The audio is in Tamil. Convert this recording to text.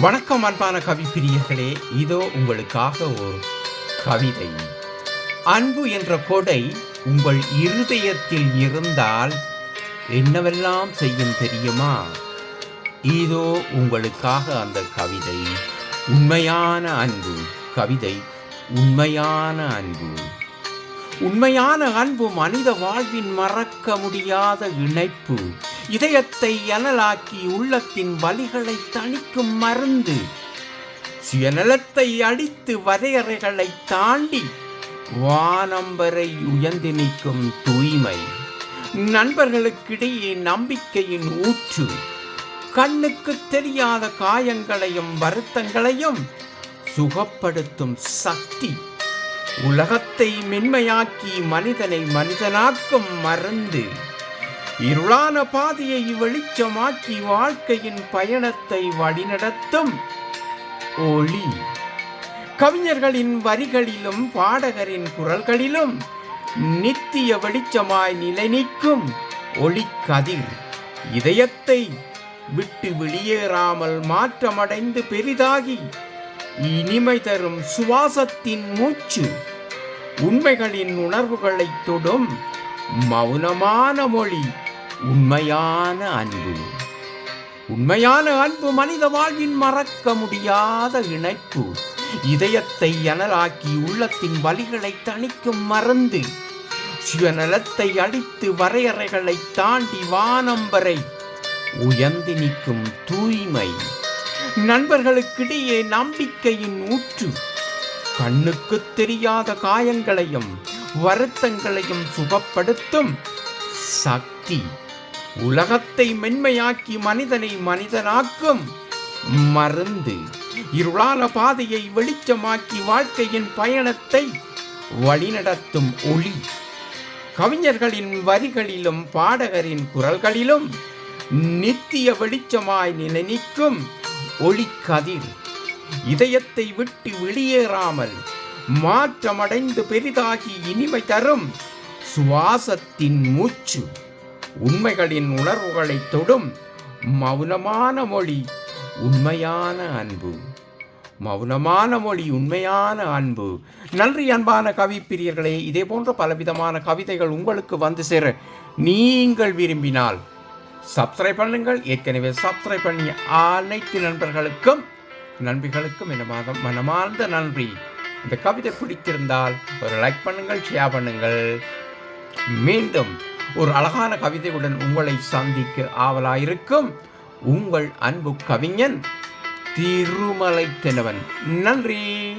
வணக்கம் அன்பான கவி பிரியர்களே. இதோ உங்களுக்காக ஒரு கவிதை. அன்பு என்ற கொடை உங்கள் இருதயத்தில் இருந்தால் என்னவெல்லாம் செய்யும் தெரியுமா? இதோ உங்களுக்காக அந்த கவிதை. உண்மையான அன்பு. கவிதை உண்மையான அன்பு. உண்மையான அன்பு மனித வாழ்வின் மறக்க முடியாத இணைப்பு. இதயத்தை அனலாக்கி உள்ளத்தின் வலிகளை தணிக்கும் மருந்து. சுயநலத்தை அடித்து வரையறைகளை தாண்டி வானம்பரை உயர்ந்து நிற்கும் தூய்மை. நண்பர்களுக்கிடையே நம்பிக்கையின் ஊற்று. கண்ணுக்கு தெரியாத காயங்களையும் வருத்தங்களையும் சுகப்படுத்தும் சக்தி. உலகத்தை மென்மையாக்கி மனிதனை மனிதனாக்கும் மருந்து. இருளான பாதையை வெளிச்சமாக்கி வாழ்க்கையின் பயணத்தை வழிநடத்தும் ஒளி. கவிஞர்களின் வரிகளிலும் பாடகரின் குரல்களிலும் நித்திய வெளிச்சமாய் நிலை நிற்கும் ஒளிக்கதிர். இதயத்தை விட்டு வெளியேறாமல் மாற்றமடைந்து பெரிதாகி இனிமை தரும் சுவாசத்தின் மூச்சு உண்மைகளின் உணர்வுகளைத் தொடும் மௌனமான மொழி. உண்மையான அன்பு. உண்மையான அன்பு மனித வாழ்வின் மறக்க முடியாத இணைப்பு. இதயத்தை அனலாக்கி உள்ளத்தின் வலிகளை தணிக்கும் மறந்து சுயநலத்தை அடித்து வரையறைகளை தாண்டி வானம் வரை உயர்ந்து நிற்கும் தூய்மை. நண்பர்களுக்கிடையே நம்பிக்கையின் ஊற்று. கண்ணுக்கு தெரியாத காயங்களையும் வருத்தங்களையும் சுகப்படுத்தும் சக்தி. உலகத்தை மென்மையாக்கி மனிதனை மனிதனாக்கும். மருந்து இருளான பாதையை வெளிச்சமாக்கி வாழ்க்கையின் பயணத்தை வழிநடத்தும் ஒளி. கவிஞர்களின் வரிகளிலும் பாடகரின் குரல்களிலும் நித்திய வெளிச்சமாய் நிலைநிற்கும் ஒளிக்கதிர். இதயத்தை விட்டு வெளியேறாமல் மாற்றமடைந்து பெரிதாகி இனிமை தரும் சுவாசத்தின் மூச்சு. உண்மைகளின் உணர்வுகளை தொடும் மௌனமான மொழி உண்மையான அன்பு. மௌனமான மொழி உண்மையான அன்பு. நன்றி அன்பான கவி பிரியர்களே இதே போன்ற பலவிதமான கவிதைகள் உங்களுக்கு வந்து சேர நீங்கள் விரும்பினால் சப்ஸ்கிரைப் பண்ணுங்கள். ஏற்கனவே சப்ஸ்கிரைப் பண்ணிய அனைத்து நண்பர்களுக்கும் நண்பிகளுக்கும் என மாதம் மனமார்ந்த நன்றி. இந்த கவிதை பிடித்திருந்தால் ஒரு லைக் பண்ணுங்கள் ஷேர் பண்ணுங்கள். மீண்டும் ஒரு அழகான கவிதையுடன் உங்களை சந்திக்க ஆவலாயிருக்கும் உங்கள் அன்பு கவிஞன் திருமலை தெனவன் நன்றி.